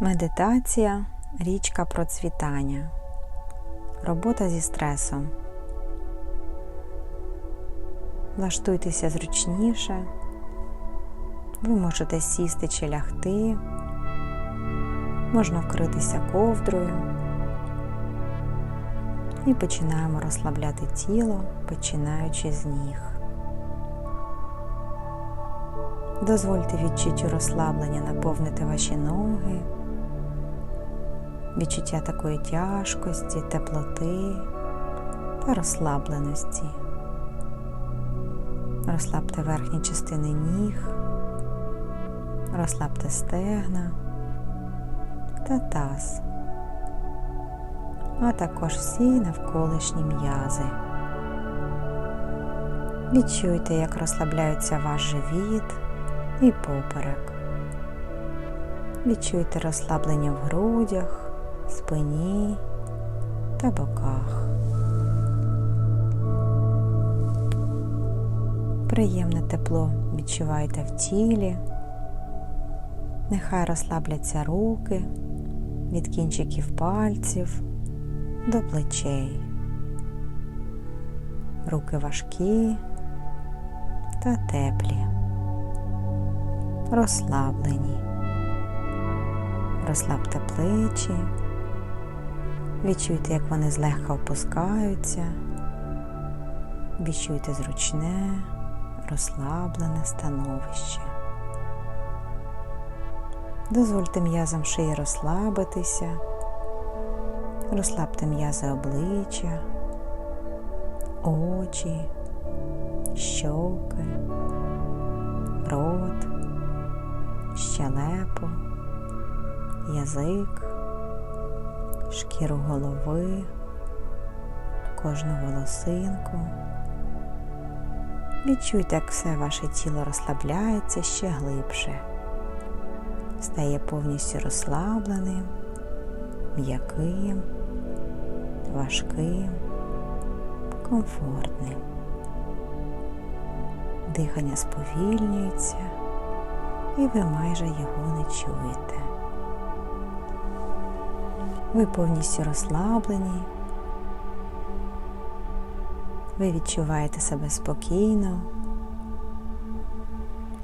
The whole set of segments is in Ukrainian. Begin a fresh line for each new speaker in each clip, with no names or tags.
Медитація річка процвітання. Робота зі стресом. Влаштуйтеся зручніше. Ви можете сісти чи лягти, можна вкритися ковдрою і починаємо розслабляти тіло, починаючи з ніг. Дозвольте відчуттю розслаблення наповнити ваші ноги, відчуття такої тяжкості, теплоти та розслабленості. Розслабте верхні частини ніг, розслабте стегна та таз, а також всі навколишні м'язи. Відчуйте, як розслабляється ваш живіт і поперек. Відчуйте розслаблення в грудях, спині та боках. Приємне тепло відчувайте в тілі. Нехай розслабляться руки від кінчиків пальців до плечей. Руки важкі та теплі, розслаблені. Розслабте плечі, відчуйте, як вони злегка опускаються, відчуйте зручне, розслаблене становище. Дозвольте м'язам шиї розслабитися, розслабте м'язи обличчя, очі, щоки, рот, щелепу, язик, шкіру голови, кожну волосинку. Відчуйте, як все ваше тіло розслабляється ще глибше стає повністю розслабленим, м'яким, важким, комфортним. Дихання сповільнюється і ви майже його не чуєте. Ви повністю розслаблені, ви відчуваєте себе спокійно,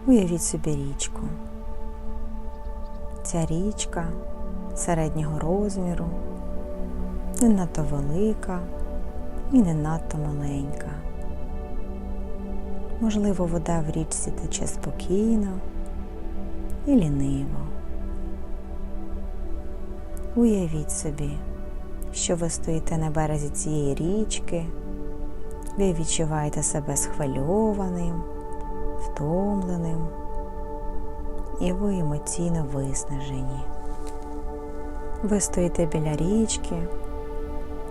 уявіть собі річку. Ця річка середнього розміру, не надто велика і не надто маленька. Можливо, вода в річці тече спокійно і ліниво. Уявіть собі, що ви стоїте на березі цієї річки, ви відчуваєте себе схвильованим, втомленим і ви емоційно виснажені. Ви стоїте біля річки,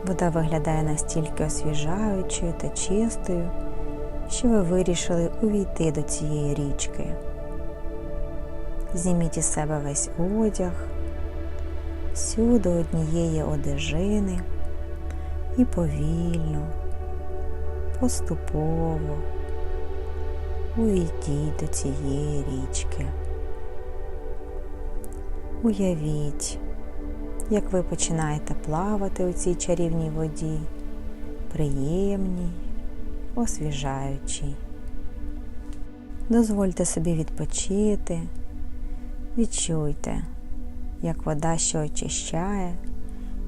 вода виглядає настільки освіжаючою та чистою, що ви вирішили увійти до цієї річки. Зніміть із себе весь одяг, всю до однієї одежини і повільно, поступово увійдіть до цієї річки. Уявіть, як ви починаєте плавати у цій чарівній воді, приємній, освіжаючій. Дозвольте собі відпочити, відчуйте, як вода, що очищає,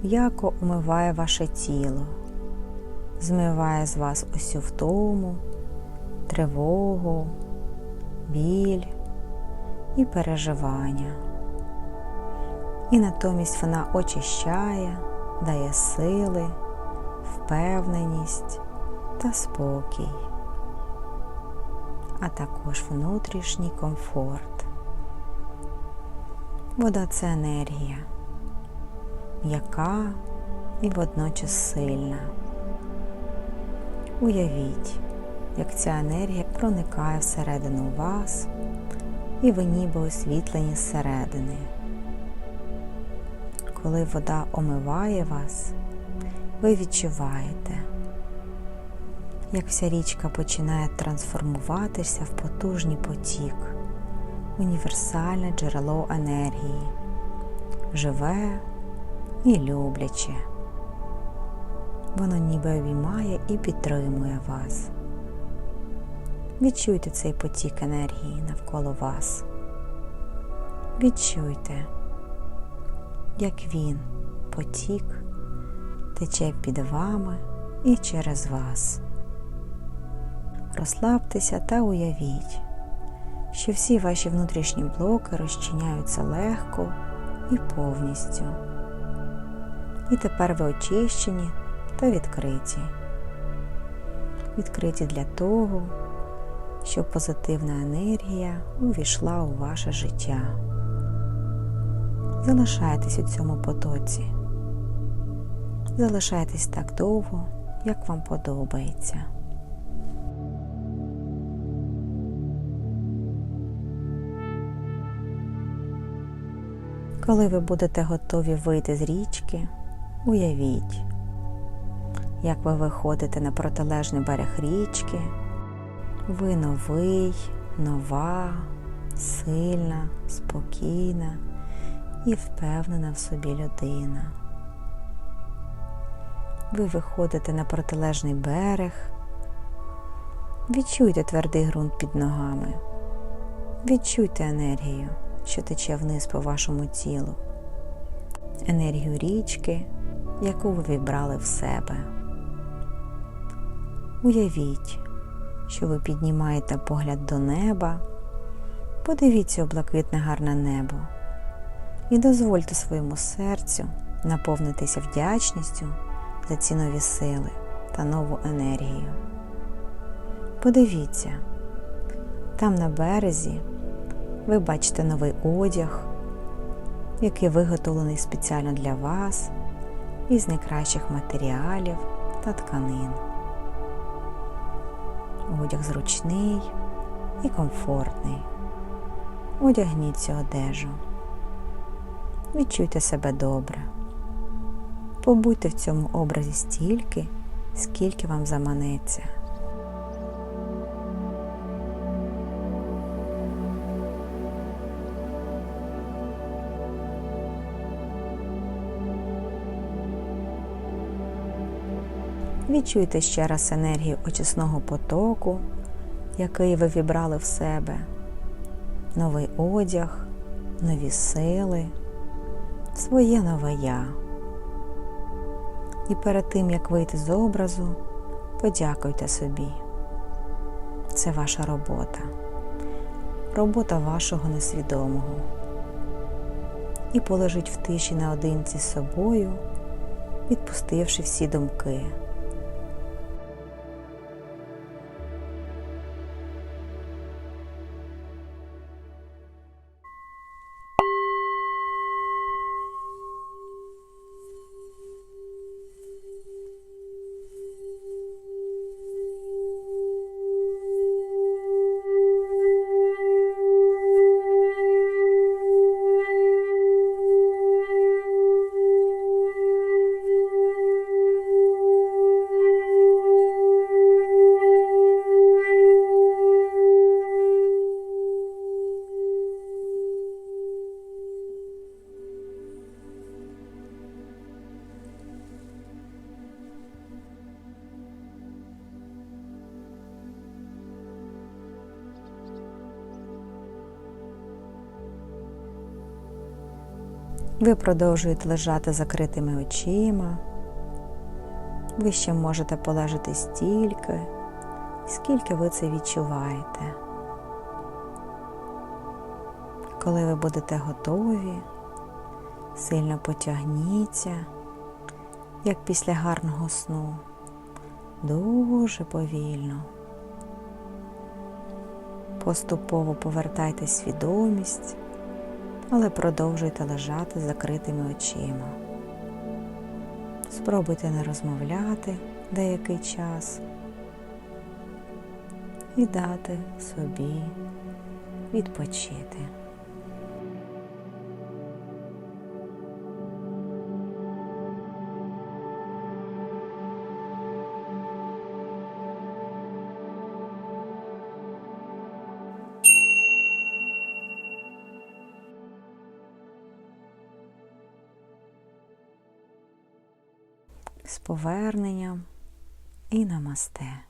м'яко умиває ваше тіло, змиває з вас усю втому, тривогу, біль і переживання і натомість вона очищає, дає сили, впевненість та спокій, а також внутрішній комфорт. Вода це енергія, м'яка і водночас сильна. Уявіть, як ця енергія проникає всередину вас, і ви ніби освітлені зсередини коли вода омиває вас, ви відчуваєте, як вся річка починає трансформуватися в потужний потік, універсальне джерело енергії, живе і любляче. Воно ніби обіймає і підтримує вас. Відчуйте цей потік енергії навколо вас. Відчуйте, як він, потік, тече під вами і через вас. Розслабтеся та уявіть, що всі ваші внутрішні блоки розчиняються легко і повністю. І тепер ви очищені та відкриті. Відкриті для того, щоб позитивна енергія увійшла у ваше життя. Залишайтесь у цьому потоці. Залишайтесь так довго, як вам подобається. Коли ви будете готові вийти з річки, уявіть, як ви виходите на протилежний берег річки, ви новий, нова, сильна, спокійна і впевнена в собі людина. Ви виходите на протилежний берег, відчуйте твердий ґрунт під ногами, відчуйте енергію що тече вниз по вашому тілу, енергію річки, яку ви вібрали в себе. Уявіть, що ви піднімаєте погляд до неба, подивіться у блакитне гарне небо і дозвольте своєму серцю наповнитися вдячністю за ці нові сили та нову енергію. Подивіться, там на березі ви бачите новий одяг, який виготовлений спеціально для вас із найкращих матеріалів та тканин. Одяг зручний і комфортний. Одягніть цю одежу. Відчуйте себе добре. Побудьте в цьому образі стільки, скільки вам заманеться. Відчуйте ще раз енергію очисного потоку, який ви вібрали в себе, новий одяг, нові сили, своє нове я. І перед тим, як вийти з образу, подякуйте собі. Це ваша робота, робота вашого несвідомого. І полежить в тиші наодинці з собою, відпустивши всі думки. Ви продовжуєте лежати закритими очима. Ви ще можете полежати стільки, скільки ви це відчуваєте. Коли ви будете готові, сильно потягніться, як після гарного сну, дуже повільно. Поступово повертайте свідомість але продовжуйте лежати з закритими очима. Спробуйте не розмовляти деякий час і дати собі відпочити. З поверненням і намасте.